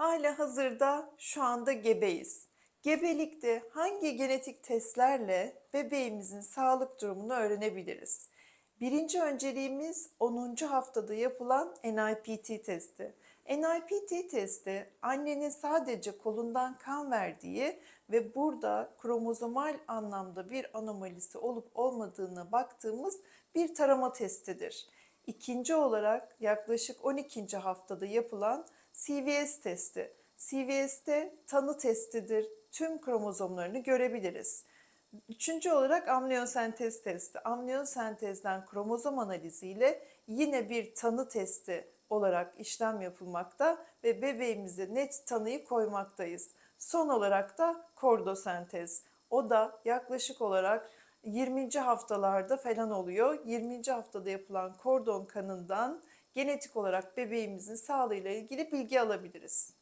Hala hazırda şu anda gebeyiz. Gebelikte hangi genetik testlerle bebeğimizin sağlık durumunu öğrenebiliriz? Birinci önceliğimiz 10. haftada yapılan NIPT testi. NIPT testi annenin sadece kolundan kan verdiği ve burada kromozomal anlamda bir anomalisi olup olmadığına baktığımız bir tarama testidir. İkinci olarak yaklaşık 12. haftada yapılan CVS testi. CVS'te tanı testidir. Tüm kromozomlarını görebiliriz. Üçüncü olarak amniyosentez testi. Amniyosentezden kromozom analiziyle yine bir tanı testi olarak işlem yapılmakta ve bebeğimize net tanıyı koymaktayız. Son olarak da kordosentez. O da yaklaşık olarak 20. haftalarda falan oluyor. 20. haftada yapılan kordon kanından genetik olarak bebeğimizin sağlığıyla ilgili bilgi alabiliriz.